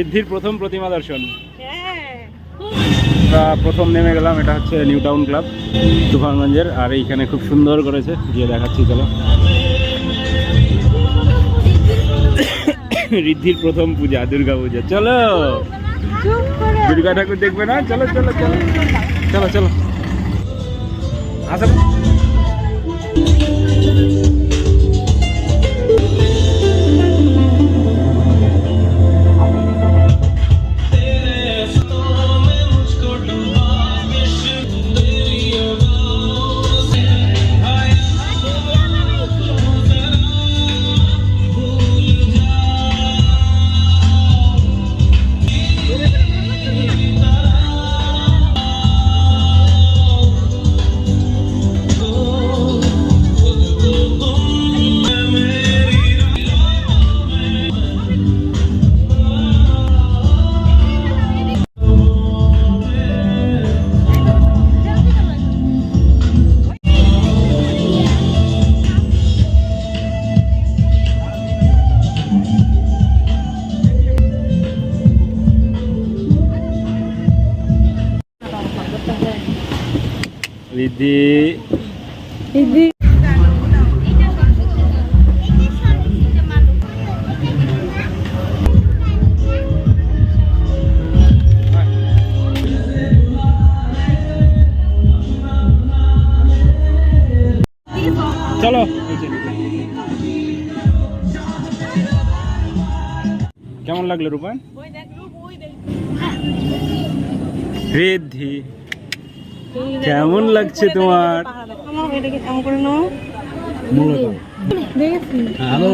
ঋদ্ধির প্রথম প্রতিমা দর্শন। প্রথম নেমে গেলাম এটা হচ্ছে নিউ টাউন ক্লাব তুফানগঞ্জের আর এইখানে খুব সুন্দর করেছে। গিয়ে দেখাচ্ছি চলো। ঋদ্ধির প্রথম পূজা দুর্গা পূজা। চলো। দুর্গা ঠাকুর দেখবে না? চলো চলো চলো। চলো চলো। আসো ঋদ্ধি দিদি চলো। কেমন লাগল রূপায়ণ ওই দেখ রূপ ওই দেখ ঋদ্ধি কেমন লাগছে তোমার? হ্যালো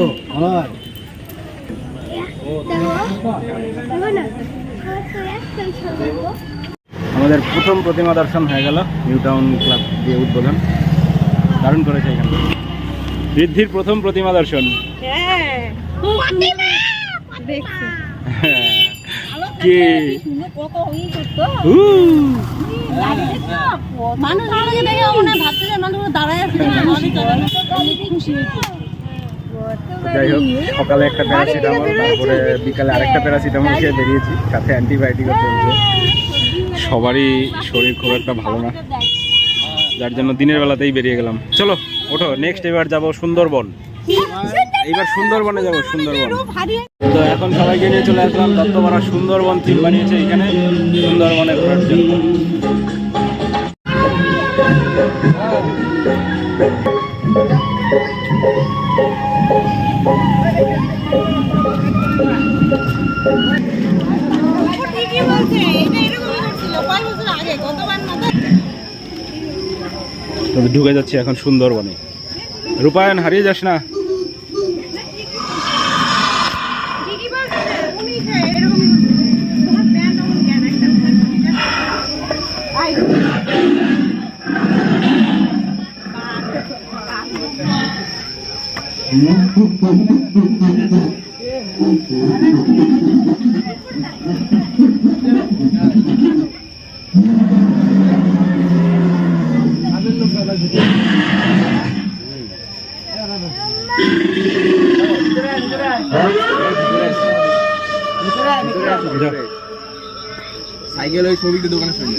আমাদের প্রথম প্রতিমা দর্শন হয়ে গেল নিউ টাউন ক্লাব দিয়ে উদ্বোধন। দারুণ করেছে এখানে। ঋদ্ধির প্রথম প্রতিমা দর্শন। হ্যাঁ। দেখছি কে? মানুষ দেখে মনে ভাবছে যে মানুষ দাঁড়ায় আছে খুশি যাই হোক সকালে একটা প্যারাসিটামল তারপরে বিকালে আরেকটা প্যারাসিটামল খেয়ে বেরিয়েছি। সাথে অ্যান্টিবায়োটিকও চলছে। সবারই শরীর খুব একটা ভালো না। যার জন্য দিনের বেলাতেই বেরিয়ে গেলাম। চলো ওঠো নেক্সট এবার যাব সুন্দরবন। এইবার সুন্দরবনে যাব সুন্দরবন। তো এখন সবাইকে নিয়ে চলে আসলাম দত্তপাড়া সুন্দরবন থিম বানিয়েছে এখানে সুন্দরবনে ঘোরার জন্য। ঢুকে যাচ্ছি এখন সুন্দরবনে। রূপায়ণ হারিয়ে যাস না। সাইকেল ওই ছবিটা দোকানের সামনে।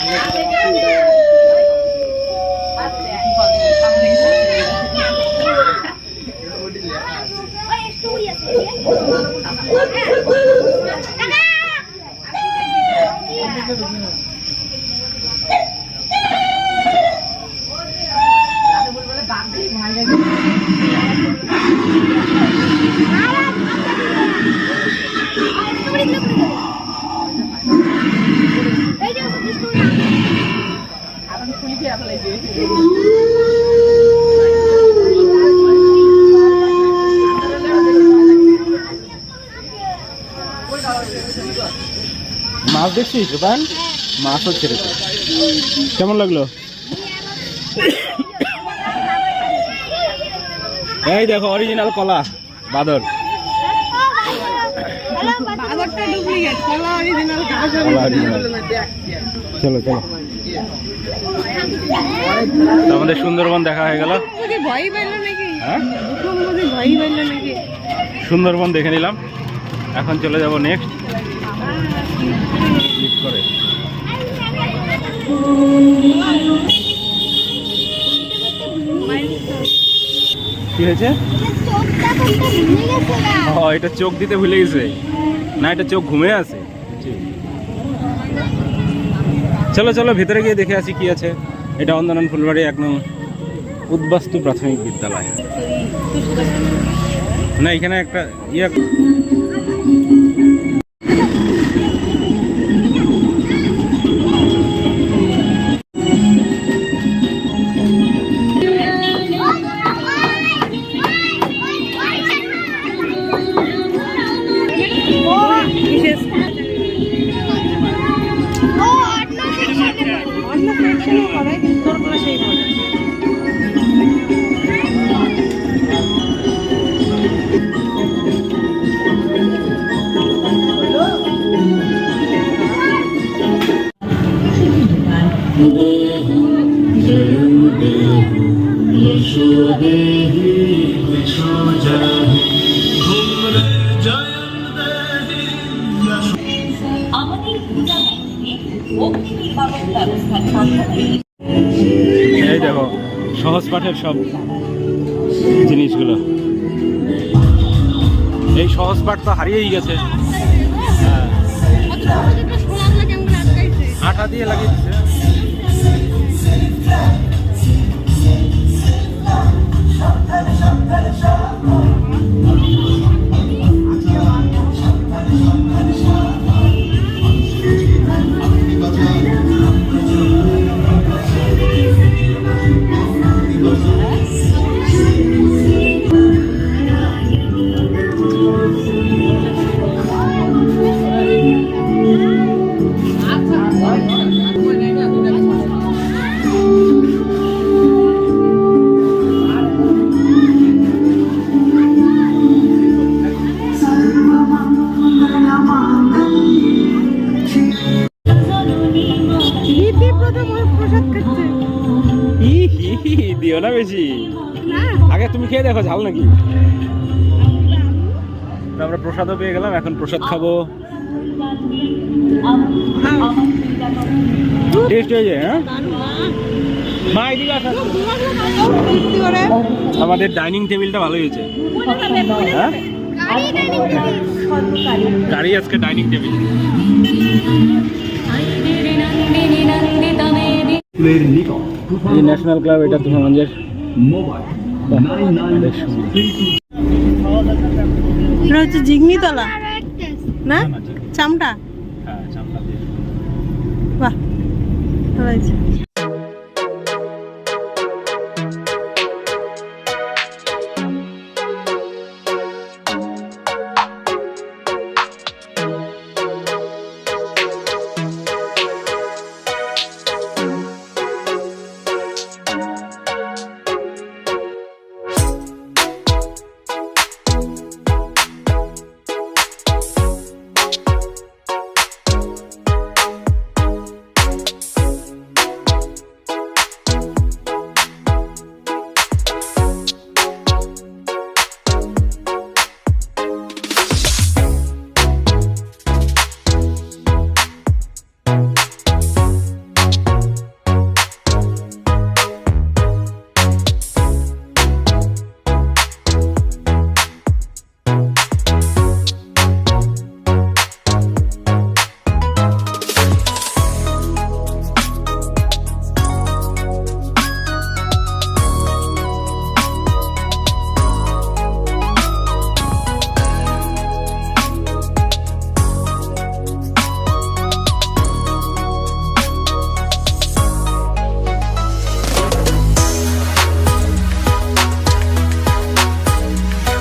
南无阿弥陀佛南无阿 মাছ দেখছিস রূপান মাছও ছেড়েছে কেমন লাগল? এই দেখো অরিজিনাল কলা বাদর বাজারটা ডুপ্লিকেট কলা অরিজিনাল ঘাস কলা original। চলো চলো। আমাদের সুন্দরবন দেখা হয়ে গেল। হ্যাঁ? সুন্দরবন দেখে নিলাম। এখন চলে যাব নেক্সট করে কি হয়েছে? ও এটা চোখ দিতে ভুলে গেছে। না এটা চোখ ঘুমে আছে। চলো চলো ভেতরে গিয়ে দেখে আসি কি আছে। এটা অন্দনন ফুলবাড়ি এক নং উদ্বাস্তু প্রাথমিক বিদ্যালয়। না এখানে একটা ইয়ে সেকশনও করে কিন্তু তোর কোনো সেই করে আমাদের এই দেখো সহজ পাঠের সব জিনিসগুলো। এই সহজ পাঠ তো হারিয়েই গেছে। হ্যাঁ। আটা দিয়ে লাগিয়ে দিচ্ছে খেয়ে দেখো ঝাল নাকি? আমরা প্রসাদও পেয়ে গেলাম এখন প্রসাদ খাব। টেস্ট হয়ে যায় হ্যাঁ? মা এদিকে আসো। আমাদের ডাইনিং টেবিলটা ভালো হয়েছে। হ্যাঁ? গাড়ি আজকে ডাইনিং টেবিল ন্যাশনাল ক্লাব এটা তুফানগঞ্জের মোবাইল বেশ সুন্দর। এটা হচ্ছে জিগনিতলা না? চামটা হ্যাঁ বাহ